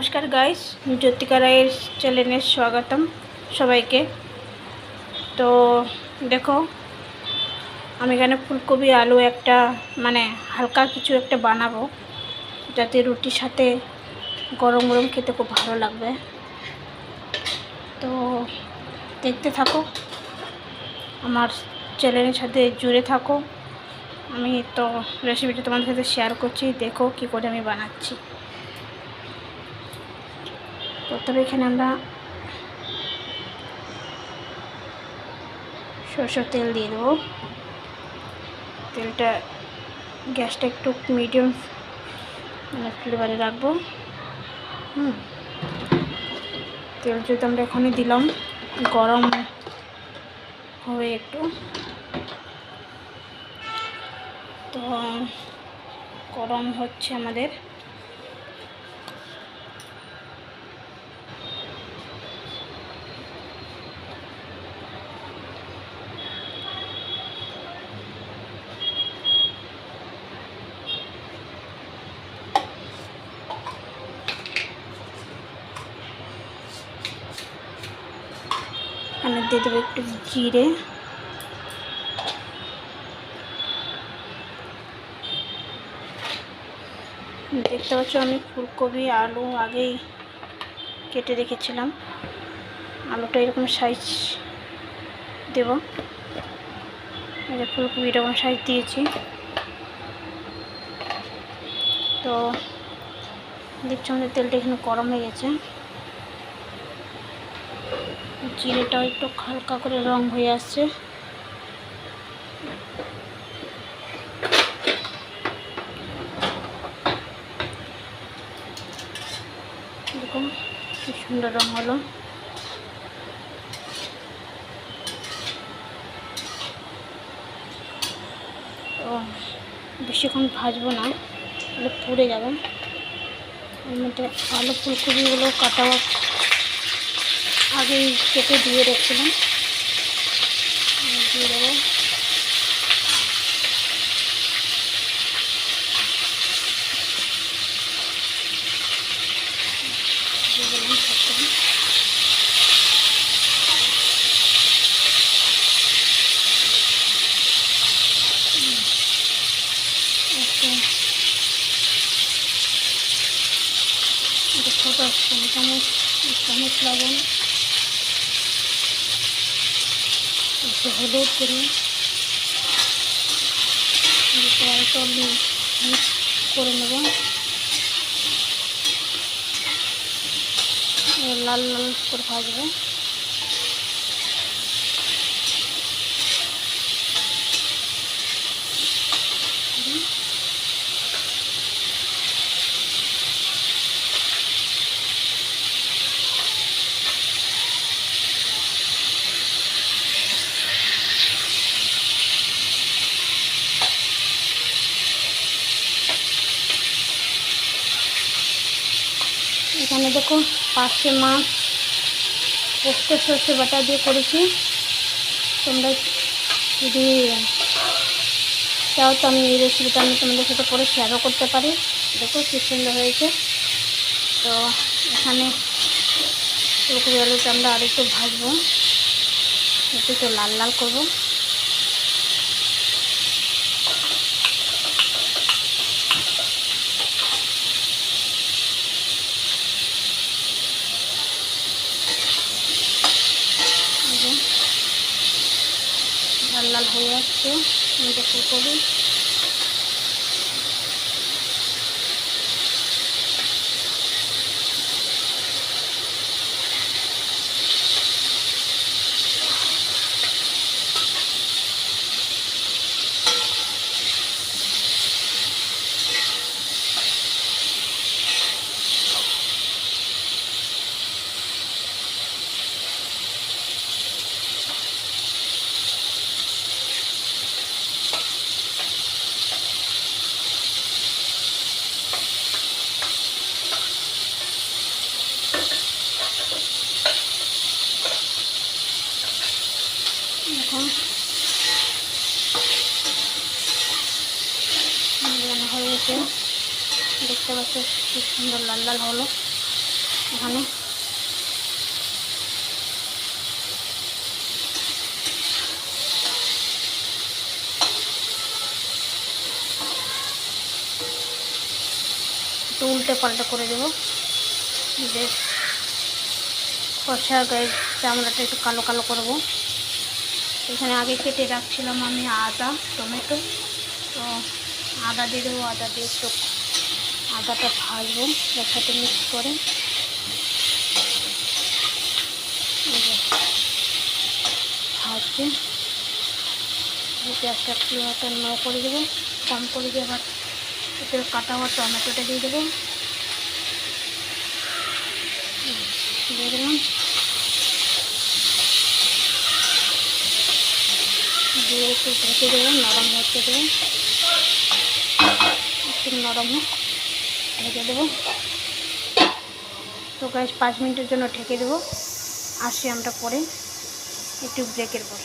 নমস্কার গাইস জ্যোতিকা রায়ের চ্যানেলে স্বাগতম সবাইকে। তো দেখো, আমি এখানে ফুলকপি, আলু একটা মানে হালকা কিছু একটা বানাবো, যাতে রুটির সাথে গরম গরম খেতে খুব ভালো লাগবে। তো দেখতে থাকো, আমার চ্যানেলের সাথে জুড়ে থাকো। আমি তো রেসিপিটা তোমাদের সাথে শেয়ার করছি, দেখো কি করে আমি বানাচ্ছি। প্রথমে এখানে আমরা সরষের তেল দিয়ে দেবো। তেলটা গ্যাসটা একটু মিডিয়াম ফ্লেভারে রাখব। হুম। তেল যদি আমরা এখনই দিলাম, গরম হবে একটু। তো গরম হচ্ছে আমাদের। দিয়ে দেবো একটু জিরে। দেখতে পাচ্ছ আমি ফুলকপি, আলু আগেই কেটে রেখেছিলাম। আলুটা এরকম সাইজ দেব। ফুলকপি এরকম সাইজ দিয়েছি। তো দেখছি আমাদের তেলটা এখানে গরম হয়ে গেছে। জিরেটাও একটু হালকা করে রং হয়ে আসছে। দেখুন, কি সুন্দর রং হলো। বেশিক্ষণ ভাজবো না পুড়ে যাবে। আলু ফুলকপিগুলো কাটা আগেই কেটে দিয়ে রেখেছিলাম দিয়ে দেবো ছোটো চামচ চামচ লবণ একটু হলুদ করে অল্প মিক্স করে নেব। লাল লাল করে ভাজবো। এখানে দেখো পাশে মাছ, পোস্ত, সর্ষে বাটা দিয়ে করেছি। তোমরা যদি চাও তো আমি এই রেসিপিটা আমি তোমাদের সাথে পরে শেয়ারও করতে পারি। দেখো কী সুন্দর হয়েছে। তো এখানে ফুলকপি আলুটা আমরা আরেকটু ভাজবো। একটু লাল লাল করব এই যে লাল লাল হয়ে এটা ফুলকপি এখন। লাগানো হয়ে গেছে। দেখতে পাচ্ছ কি সুন্দর লাল লাল হলো এখানে। উল্টে পাল্টে করে দেবো। বেশ। কষা গায়ের চামড়াটা একটু কালো কালো করব এখানে আগে কেটে রাখছিলাম আমি আদা, টমেটো। তো আদা দিয়ে দেবো, আদা দিয়ে একটু আদাটা ভাজবো, একসাথে মিক্স করে। যে ভাজছি একটা গ্যাসটা নো করে দেবো, কম করে দিয়ে আবার এতে কাটা হওয়া টমেটোটা দিয়ে দেবো। দিয়ে দিলাম। দিয়ে একটু ঢেকে দেবো নরম হচ্ছে দেবেন একটু নরম ঢেকে দেবো। তো গাছ পাঁচ মিনিটের জন্য ঢেকে দেবো। আসি আমরা পরে। একটু ব্রেকের পর।